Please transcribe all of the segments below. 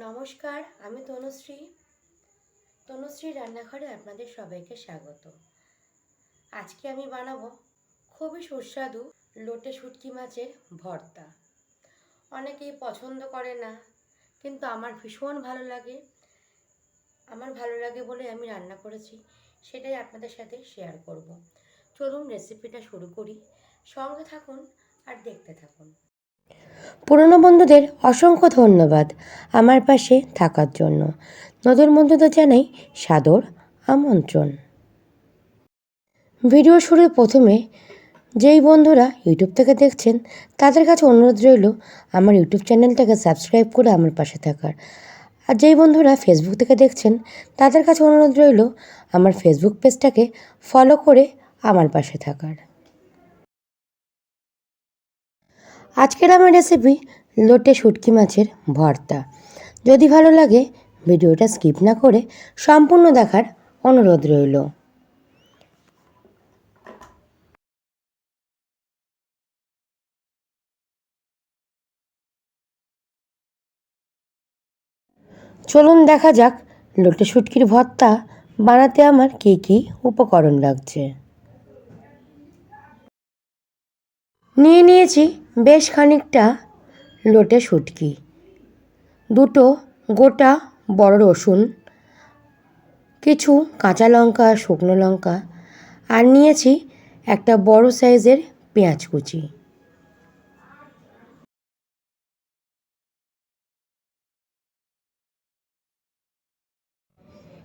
নমস্কার, আমি তনুশ্রী। তনুশ্রী রান্নাঘরে আপনাদের সবাইকে স্বাগত। আজকে আমি বানাবো খুবই সুস্বাদু লোটে শুটকি মাছের ভর্তা। অনেকেই পছন্দ করে না, কিন্তু আমার ভীষণ ভালো লাগে। আমার ভালো লাগে বলে আমি রান্না করেছি, সেটাই আপনাদের সাথে শেয়ার করব। চলুন রেসিপিটা শুরু করি। সঙ্গে থাকুন আর দেখতে থাকুন। পুরনো বন্ধুদের অসংখ্য ধন্যবাদ আমার পাশে থাকার জন্য। নতুন বন্ধুদের জানাই সাদর আমন্ত্রণ। ভিডিও শুরুর প্রথমে যেই বন্ধুরা ইউটিউব থেকে দেখছেন, তাদের কাছে অনুরোধ রইল আমার ইউটিউব চ্যানেলটাকে সাবস্ক্রাইব করে আমার পাশে থাকার। আর যেই বন্ধুরা ফেসবুক থেকে দেখছেন, তাদের কাছে অনুরোধ রইল আমার ফেসবুক পেজটাকে ফলো করে আমার পাশে থাকার। আজকের আমার রেসিপি লোটে শুটকি মাছের ভর্তা। যদি ভালো লাগে, ভিডিওটা স্কিপ না করে সম্পূর্ণ দেখার অনুরোধ রইল। চলুন দেখা যাক লোটে শুটকির ভর্তা বানাতে আমার কী কী উপকরণ লাগছে। নিয়ে নিয়েছি বেশ খানিকটা লোটে শুটকি দুটো গোটা বড় রসুন, কিছু কাঁচা লঙ্কা, শুকনো লঙ্কা, আর নিয়েছি একটা বড় সাইজের পেঁয়াজ কুচি।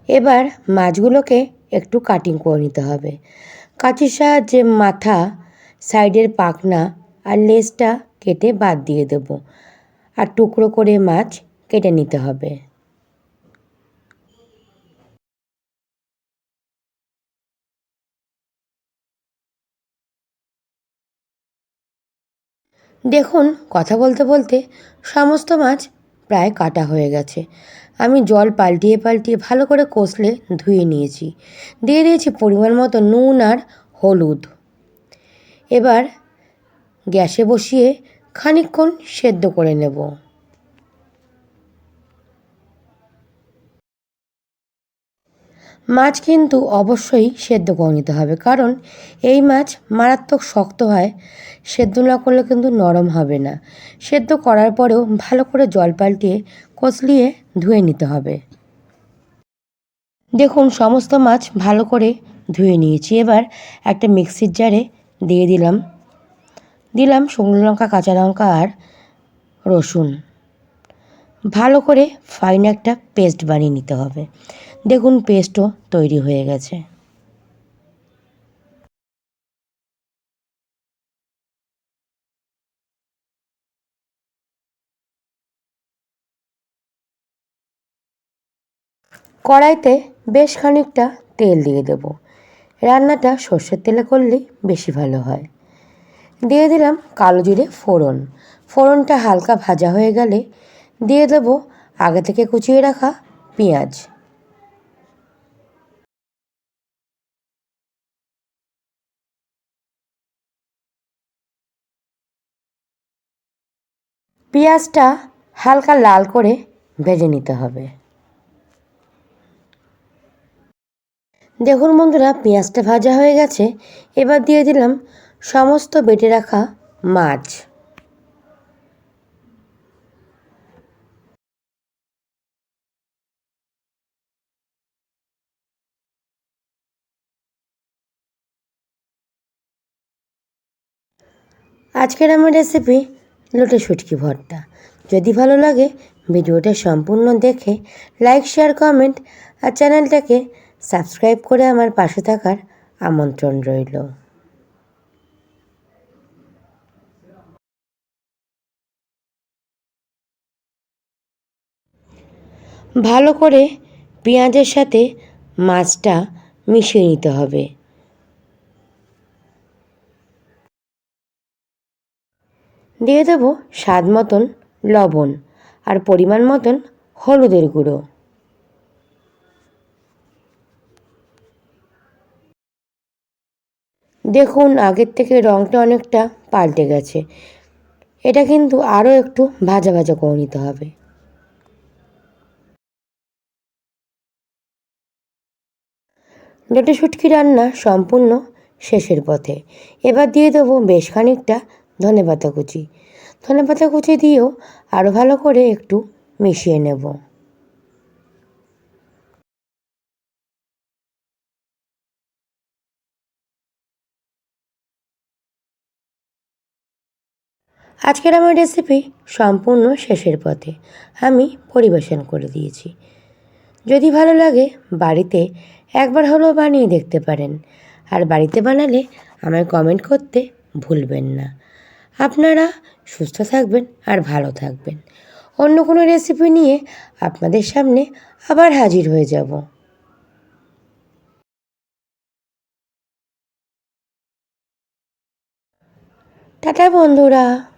এবার মাছগুলোকে একটু কাটিং করে নিতে হবে। কাঁচির সাহায্যে মাথা সাইডের পাখনা আর লেজটা কেটে বাদ দিয়ে দেব। আর টুকরো করে মাছ কেটে নিতে হবে। দেখুন, কথা বলতে বলতে সমস্ত মাছ প্রায় কাটা হয়ে গেছে। আমি জল পাল্টিয়ে পাল্টিয়ে ভালো করে কষলে ধুয়ে নিয়েছি। দিয়ে দিয়েছি পরিমাণ মতো নুন আর হলুদ। এবার গ্যাসে বসিয়ে খানিকক্ষণ সেদ্ধ করে নেব। মাছ কিন্তু অবশ্যই সেদ্ধ করে নিতে হবে, কারণ এই মাছ মারাত্মক শক্ত হয়, সেদ্ধ না করলে কিন্তু নরম হবে না। সেদ্ধ করার পরেও ভালো করে জল পাল্টিয়ে কষলিয়ে ধুয়ে নিতে হবে। দেখুন, সমস্ত মাছ ভালো করে ধুয়ে নিয়েছি। এবার একটা মিক্সির জারে দিয়ে দিলাম দিলাম শুকনো লঙ্কা, কাঁচা লঙ্কা আর রসুন। ভালো করে ফাইন একটা পেস্ট বানিয়ে নিতে হবে। দেখুন পেস্টও তৈরি হয়ে গেছে। কড়াইতে বেশ খানিকটা তেল দিয়ে দেব। রান্নাটা সর্ষের তেলে করলেই বেশি ভালো হয়। দিয়ে দিলাম কালো জিরে ফোড়ন। ফোড়নটা হালকা ভাজা হয়ে গেলে দিয়ে দেব আগে থেকে কুচিয়ে রাখা পেঁয়াজ। পেঁয়াজটা হালকা লাল করে ভেজে নিতে হবে। দেখুন বন্ধুরা, পেঁয়াজটা ভাজা হয়ে গেছে। এবার দিয়ে দিলাম সমস্ত বেটে রাখা মাছ। আজকের আমার রেসিপি লোটে শুটকি ভর্তা। যদি ভালো লাগে, ভিডিওটা সম্পূর্ণ দেখে লাইক শেয়ার কমেন্ট আর চ্যানেলটাকে সাবস্ক্রাইব করে আমার পাশে থাকার আমন্ত্রণ রইল। ভালো করে পেঁয়াজের সাথে মাছটা মিশিয়ে নিতে হবে। দিয়ে দেবো স্বাদ মতন লবণ আর পরিমাণ মতন হলুদের গুঁড়ো। দেখুন, আগের থেকে রঙটা অনেকটা পাল্টে গেছে। এটা কিন্তু আরও একটু ভাজা ভাজা করে নিতে হবে। লোটে শুটকি রান্না সম্পূর্ণ শেষের পথে। এবার দিয়ে দেবো বেশ খানিকটা ধনে পাতা কুচি। ধনে পাতা কুচি দিয়েও আরও ভালো করে একটু মিশিয়ে নেব। আজকের আমার রেসিপি সম্পূর্ণ শেষের পথে। আমি পরিবেশন করে দিয়েছি। যদি ভালো লাগে, বাড়িতে একবার হলেও বানিয়ে দেখতে পারেন। আর বাড়িতে বানালে আমায় কমেন্ট করতে ভুলবেন না। আপনারা সুস্থ থাকবেন আর ভালো থাকবেন। অন্য কোনো রেসিপি নিয়ে আপনাদের সামনে আবার হাজির হয়ে যাব। টাটা বন্ধুরা।